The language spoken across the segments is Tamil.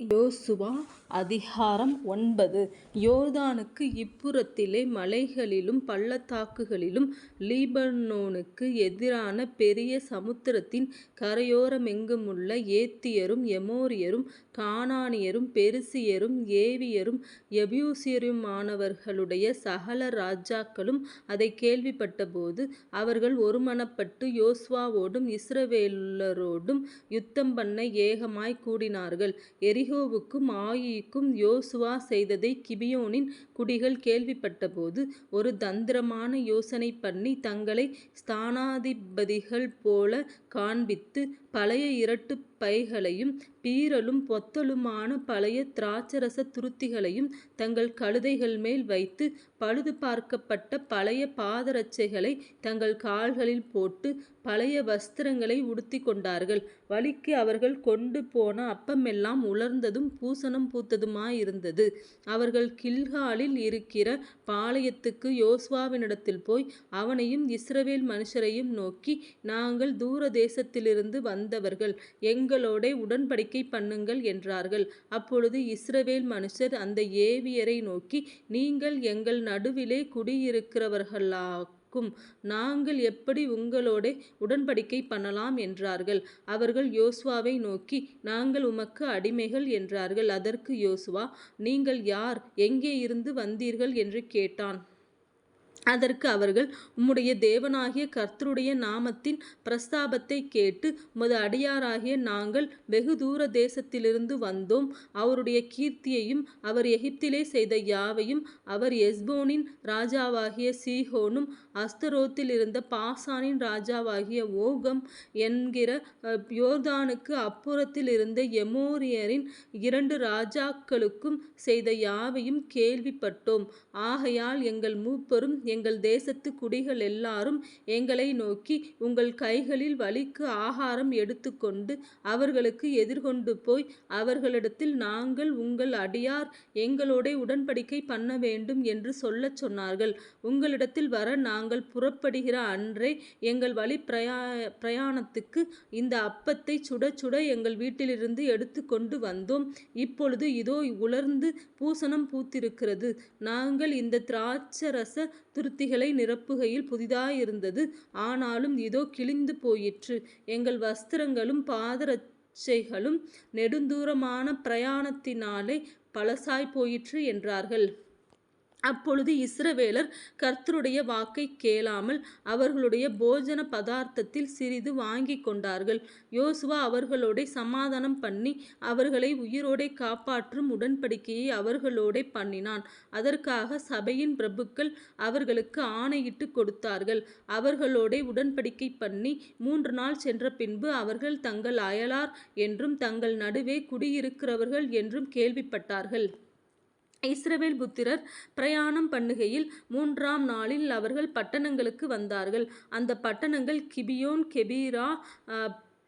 யோசுவா அதிகாரம் ஒன்பது யோர்தானுக்கு இப்புறத்திலே மலைகளிலும் பள்ளத்தாக்குகளிலும் லீபனோனுக்கு எதிரான பெரிய சமுத்திரத்தின் கரையோரமெங்குமுள்ள ஏத்தியரும் எமோரியரும் கானானியரும் பெருசியரும் ஏவியரும் எபியூசியருமானவர்களுடைய சகல ராஜாக்களும் அதைக் கேள்விப்பட்டபோது அவர்கள் ஒருமனப்பட்டு யோஸ்வாவோடும் இஸ்ரவேலரோடும் யுத்தம்பண்ண ஏகமாய்க் கூடினார்கள். எரிகோவுக்கும் ஆயீக்கும் யோசுவா செய்ததை கிபியோனின் குடிகள் கேள்விப்பட்டபோது ஒரு தந்திரமான யோசனை பண்ணி தங்களை ஸ்தானாதிபதிகள் போல காண்பித்து பழைய இரட்டு பைகளையும் பீரலும் பொத்தலுமான பழைய திராட்சரச துருத்திகளையும் தங்கள் கழுதைகள் மேல் வைத்து பழுது பார்க்கப்பட்ட பழைய பாதரட்சைகளை தங்கள் கால்களில் போட்டு பழைய வஸ்திரங்களை உடுத்திக் கொண்டார்கள். வழிக்கு அவர்கள் கொண்டு போன அப்பமெல்லாம் உலர்ந்ததும் பூசணம் பூத்ததுமாயிருந்தது. அவர்கள் கில்காலில் இருக்கிற பாளையத்துக்கு யோஸ்வாவினிடத்தில் போய் அவனையும் இஸ்ரவேல் மனுஷரையும் நோக்கி நாங்கள் தூர தேசத்திலிருந்து வந்தவர்கள் எங்களோட உடன்படிக்கை பண்ணுங்கள் என்றார்கள். அப்பொழுது இஸ்ரவேல் மனுஷர் அந்த ஏவியரை நோக்கி நீங்கள் எங்கள் நடுவிலே இருக்கும் நாங்கள் எப்படி உங்களோட உடன்படிக்கை பண்ணலாம் என்றார்கள். அவர்கள் யோசுவாவை நோக்கி நாங்கள் உமக்கு அடிமைகள் என்றார்கள். அதற்கு யோசுவா நீங்கள் யார்? எங்கே இருந்து வந்தீர்கள்? என்று கேட்டான். அதற்கு அவர்கள் உம்முடைய தேவனாகிய கர்த்தருடைய நாமத்தின் பிரஸ்தாபத்தைக் கேட்டு உமது அடியாராகிய நாங்கள் வெகு தூர தேசத்திலிருந்து வந்தோம். அவருடைய கீர்த்தியையும் அவர் எகிப்திலே செய்த யாவையும் அவர் எஸ்போனின் ராஜாவாகிய சீகோனும் அஸ்தரோத்திலிருந்த பாசானின் ராஜாவாகிய ஓகம் என்கிற யோர்தானுக்கு அப்புறத்தில் இருந்த எமோரியரின் இரண்டு ராஜாக்களுக்கும் செய்த யாவையும் கேள்விப்பட்டோம். ஆகையால் எங்கள் மூப்பரும் எங்கள் குடிகள் எல்லாரும் எங்களை நோக்கி உங்கள் கைகளில் வலிக்கு ஆகாரம் எடுத்துக்கொண்டு அவர்களுக்கு எதிர்கொண்டு போய் அவர்களிடத்தில் நாங்கள் உங்கள் அடியார் எங்களோட உடன்படிக்கை பண்ண வேண்டும் என்று சொல்லச் சொன்னார்கள். உங்களிடத்தில் வர நாங்கள் புறப்படுகிற அன்றே எங்கள் வழிப் பிரயாணத்துக்கு இந்த அப்பத்தை சுட சுட எங்கள் வீட்டிலிருந்து எடுத்துக்கொண்டு வந்தோம். இப்பொழுது இதோ உலர்ந்து பூசணம் பூத்திருக்கிறது. நாங்கள் இந்த திராட்சரச துரு துருத்திகளை நிரப்புகையில் புதிதாயிருந்தது. ஆனாலும் இதோ கிழிந்து போயிற்று. எங்கள் வஸ்திரங்களும் பாதரட்சைகளும் நெடுந்தூரமான பிரயாணத்தினாலே பழசாய்ப் போயிற்று என்றார்கள். அப்பொழுது இஸ்ரவேலர் கர்த்தருடைய வாக்கைக் கேளாமல் அவர்களுடைய போஜன பதார்த்தத்தில் சிறிது வாங்கி கொண்டார்கள் யோசுவா அவர்களோடே சமாதானம்பண்ணி அவர்களை உயிரோடே காப்பாற்றும் உடன்படிக்கையை அவர்களோடே பண்ணினான். அதற்காக சபையின் பிரபுக்கள் அவர்களுக்கு ஆணையிட்டு கொடுத்தார்கள். அவர்களோடே உடன்படிக்கை பண்ணி மூன்று நாள் சென்ற பின்பு அவர்கள் தங்கள் அயலார் என்றும் தங்கள் நடுவே குடியிருக்கிறவர்கள் என்றும் கேள்விப்பட்டார்கள். இஸ்ரவேல் புத்திரர் பிரயாணம் பண்ணுகையில் மூன்றாம் நாளில் அவர்கள் பட்டணங்களுக்கு வந்தார்கள். அந்த பட்டணங்கள் கிபியோன் கெபீரா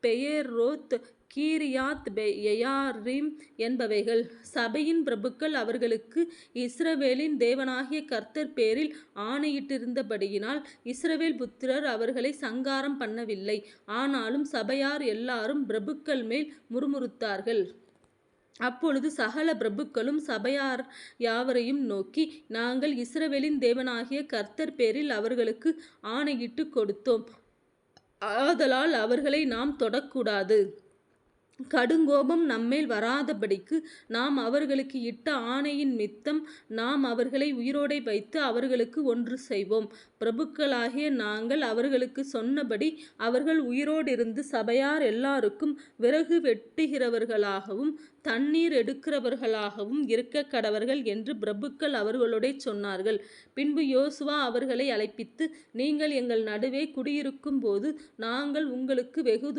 பெயரோத் கீரியாத் எயாரிம் என்பவைகள். சபையின் பிரபுக்கள் அவர்களுக்கு இஸ்ரவேலின் தேவனாகிய கர்த்தர் பேரில் ஆணையிட்டிருந்தபடியினால் இஸ்ரவேல் புத்திரர் அவர்களை சங்காரம் பண்ணவில்லை. ஆனாலும் சபையார் எல்லாரும் பிரபுக்கள் மேல் முறுமுறுத்தார்கள். அப்பொழுது சகல பிரபுக்களும் சபையார் யாவரையும் நோக்கி நாங்கள் இஸ்ரவேலின் தேவனாகிய கர்த்தர் பேரில் அவர்களுக்கு ஆணையிட்டு கொடுத்தோம். ஆதலால் அவர்களை நாம் தொடக்கூடாது. கடுங்கோபம் நம்மேல் வராதபடிக்கு நாம் அவர்களுக்கு இட்ட ஆணையின் மித்தம் நாம் அவர்களை உயிரோடை வைத்து அவர்களுக்கு ஒன்று செய்வோம். பிரபுக்களாகிய நாங்கள் அவர்களுக்கு சொன்னபடி அவர்கள் உயிரோடிருந்து சபையார் எல்லாருக்கும் விறகு வெட்டுகிறவர்களாகவும் தண்ணீர் எடுக்கிறவர்களாகவும் இருக்க கடவர்கள் என்று பிரபுக்கள் அவர்களுடைய சொன்னார்கள். பின்பு யோசுவா அவர்களை அழைப்பித்து நீங்கள் எங்கள் நடுவே குடியிருக்கும் போது நாங்கள் உங்களுக்கு வெகு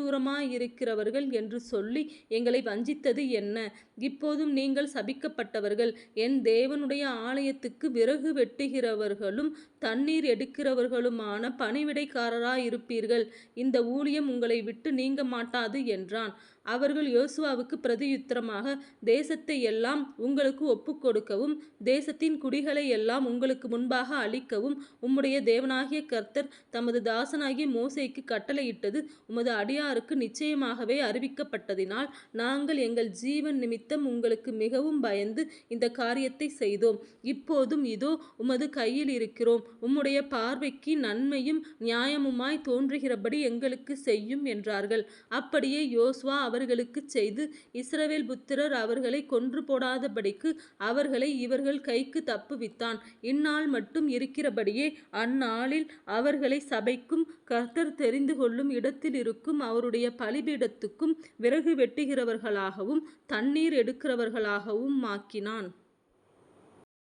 இருக்கிறவர்கள் என்று சொல்லி எங்களை வஞ்சித்தது என்ன? இப்போதும் நீங்கள் சபிக்கப்பட்டவர்கள். என் தேவனுடைய ஆலயத்துக்கு விறகு வெட்டுகிறவர்களும் தண்ணீர் இருக்கிறவர்களுமான பணிவிடைக்காரராயிருப்பீர்கள். இந்த ஊழியம் உங்களை விட்டு நீங்க மாட்டாது என்றான். அவர்கள் யோசுவாவுக்கு பிரதியுத்தரமாக தேசத்தை எல்லாம் உங்களுக்கு ஒப்புக் கொடுக்கவும் தேசத்தின் குடிகளை எல்லாம் உங்களுக்கு முன்பாக அழிக்கவும் உம்முடைய தேவனாகிய கர்த்தர் தமது தாசனாகிய மோசைக்கு கட்டளையிட்டது உமது அடியாருக்கு நிச்சயமாகவே அறிவிக்கப்பட்டதினால் நாங்கள் எங்கள் ஜீவன் நிமித்தம் உங்களுக்கு மிகவும் பயந்து இந்த காரியத்தை செய்தோம் இப்போதும் இதோ உமது கையில் இருக்கிறோம் உம்முடைய பார்வைக்கு நன்மையும் நியாயமுமாய் தோன்றுகிறபடி எங்களுக்கு செய்யும் என்றார்கள். அப்படியே யோசுவா அவர்களுக்குச் செய்து இஸ்ரவேல் புத்திரர் அவர்களை கொன்று போடாதபடிக்கு அவர்களை இவர்கள் கைக்கு தப்புவித்தான். இந்நாள் மட்டும் இருக்கிறபடியே அந்நாளில் அவர்களை சபைக்கும் கர்த்தர் தெரிந்து கொள்ளும் இடத்தில் இருக்கும் அவருடைய பலிபீடத்துக்கும் விறகு வெட்டுகிறவர்களாகவும் தண்ணீர் எடுக்கிறவர்களாகவும் ஆக்கினான்.